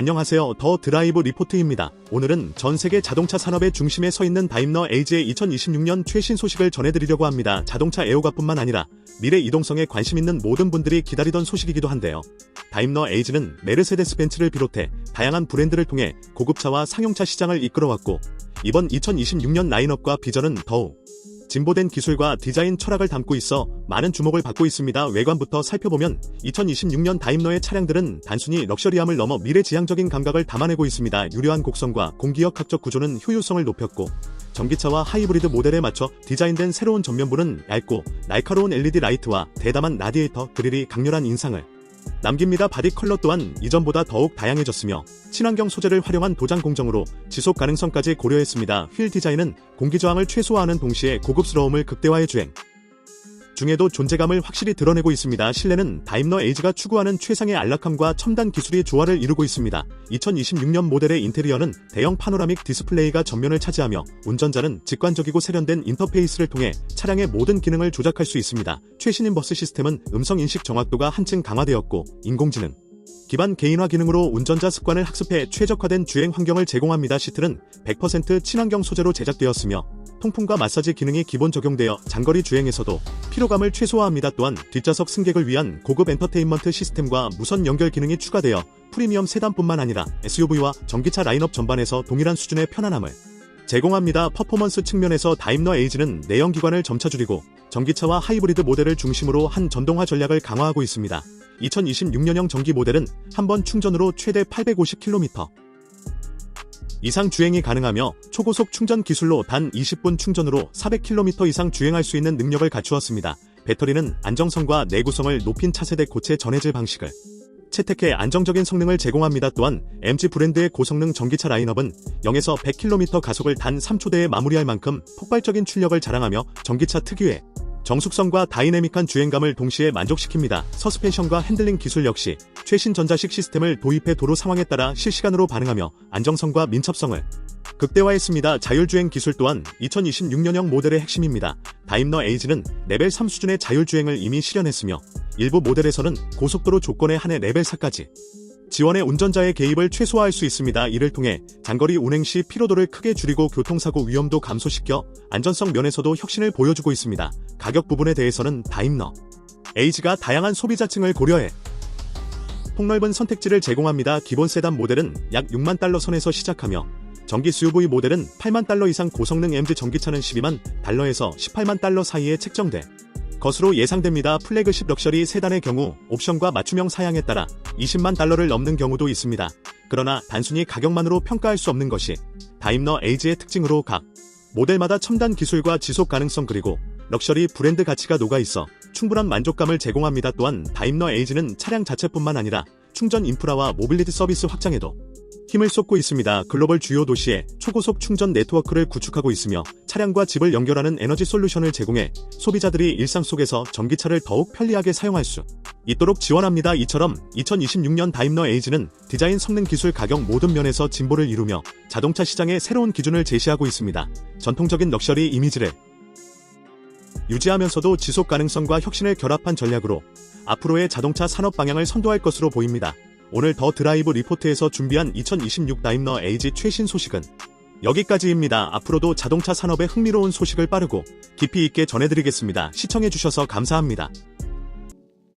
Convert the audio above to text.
안녕하세요. 더 드라이브 리포트입니다. 오늘은 전 세계 자동차 산업의 중심에 서 있는 다임러 에이지의 2026년 최신 소식을 전해드리려고 합니다. 자동차 애호가뿐만 아니라 미래 이동성에 관심 있는 모든 분들이 기다리던 소식이기도 한데요. 다임러 에이지는 메르세데스 벤츠를 비롯해 다양한 브랜드를 통해 고급차와 상용차 시장을 이끌어왔고 이번 2026년 라인업과 비전은 더욱 진보된 기술과 디자인 철학을 담고 있어 많은 주목을 받고 있습니다. 외관부터 살펴보면 2026년 다임러의 차량들은 단순히 럭셔리함을 넘어 미래지향적인 감각을 담아내고 있습니다. 유려한 곡선과 공기역학적 구조는 효율성을 높였고 전기차와 하이브리드 모델에 맞춰 디자인된 새로운 전면부는 얇고 날카로운 LED 라이트와 대담한 라디에이터 그릴이 강렬한 인상을 남깁니다. 바디 컬러 또한 이전보다 더욱 다양해졌으며 친환경 소재를 활용한 도장 공정으로 지속 가능성까지 고려했습니다. 휠 디자인은 공기 저항을 최소화하는 동시에 고급스러움을 극대화해 주행 중에도 존재감을 확실히 드러내고 있습니다. 실내는 다임러 에이지가 추구하는 최상의 안락함과 첨단 기술이 조화를 이루고 있습니다. 2026년 모델의 인테리어는 대형 파노라믹 디스플레이가 전면을 차지하며 운전자는 직관적이고 세련된 인터페이스를 통해 차량의 모든 기능을 조작할 수 있습니다. 최신 인 버스 시스템은 음성 인식 정확도가 한층 강화되었고 인공지능 기반 개인화 기능으로 운전자 습관을 학습해 최적화된 주행 환경을 제공합니다. 시트는 100% 친환경 소재로 제작되었으며 통풍과 마사지 기능이 기본 적용되어 장거리 주행에서도 피로감을 최소화합니다. 또한 뒷좌석 승객을 위한 고급 엔터테인먼트 시스템과 무선 연결 기능이 추가되어 프리미엄 세단뿐만 아니라 SUV와 전기차 라인업 전반에서 동일한 수준의 편안함을 제공합니다. 퍼포먼스 측면에서 다임러 에이지는 내연기관을 점차 줄이고 전기차와 하이브리드 모델을 중심으로 한 전동화 전략을 강화하고 있습니다. 2026년형 전기 모델은 한 번 충전으로 최대 850km 이상 주행이 가능하며 초고속 충전 기술로 단 20분 충전으로 400km 이상 주행할 수 있는 능력을 갖추었습니다. 배터리는 안정성과 내구성을 높인 차세대 고체 전해질 방식을 채택해 안정적인 성능을 제공합니다. 또한 MG 브랜드의 고성능 전기차 라인업은 0에서 100km 가속을 단 3초대에 마무리할 만큼 폭발적인 출력을 자랑하며 전기차 특유의 정숙성과 다이내믹한 주행감을 동시에 만족시킵니다. 서스펜션과 핸들링 기술 역시 최신 전자식 시스템을 도입해 도로 상황에 따라 실시간으로 반응하며 안정성과 민첩성을 극대화했습니다. 자율주행 기술 또한 2026년형 모델의 핵심입니다. 다임러 에이지는 레벨 3 수준의 자율주행을 이미 실현했으며 일부 모델에서는 고속도로 조건에 한해 레벨 4까지 지원해 운전자의 개입을 최소화할 수 있습니다. 이를 통해 장거리 운행 시 피로도를 크게 줄이고 교통사고 위험도 감소시켜 안전성 면에서도 혁신을 보여주고 있습니다. 가격 부분에 대해서는 다임러 에이지가 다양한 소비자층을 고려해 폭넓은 선택지를 제공합니다. 기본 세단 모델은 약 6만 달러 선에서 시작하며 전기 SUV 모델은 8만 달러 이상 고성능 MG 전기차는 12만 달러에서 18만 달러 사이에 책정돼 것으로 예상됩니다. 플래그십 럭셔리 세단의 경우 옵션과 맞춤형 사양에 따라 20만 달러를 넘는 경우도 있습니다. 그러나 단순히 가격만으로 평가할 수 없는 것이 다임러 에이지의 특징으로 각 모델마다 첨단 기술과 지속 가능성 그리고 럭셔리 브랜드 가치가 녹아 있어 충분한 만족감을 제공합니다. 또한 다임러 에이지는 차량 자체뿐만 아니라 충전 인프라와 모빌리티 서비스 확장에도 힘을 쏟고 있습니다. 글로벌 주요 도시에 초고속 충전 네트워크를 구축하고 있으며 차량과 집을 연결하는 에너지 솔루션을 제공해 소비자들이 일상 속에서 전기차를 더욱 편리하게 사용할 수 있도록 지원합니다. 이처럼 2026년 다임러 에이지는 디자인 성능 기술 가격 모든 면에서 진보를 이루며 자동차 시장의 새로운 기준을 제시하고 있습니다. 전통적인 럭셔리 이미지를 유지하면서도 지속 가능성과 혁신을 결합한 전략으로 앞으로의 자동차 산업 방향을 선도할 것으로 보입니다. 오늘 더 드라이브 리포트에서 준비한 2026 다임러 에이지 최신 소식은 여기까지입니다. 앞으로도 자동차 산업의 흥미로운 소식을 빠르고 깊이 있게 전해드리겠습니다. 시청해주셔서 감사합니다.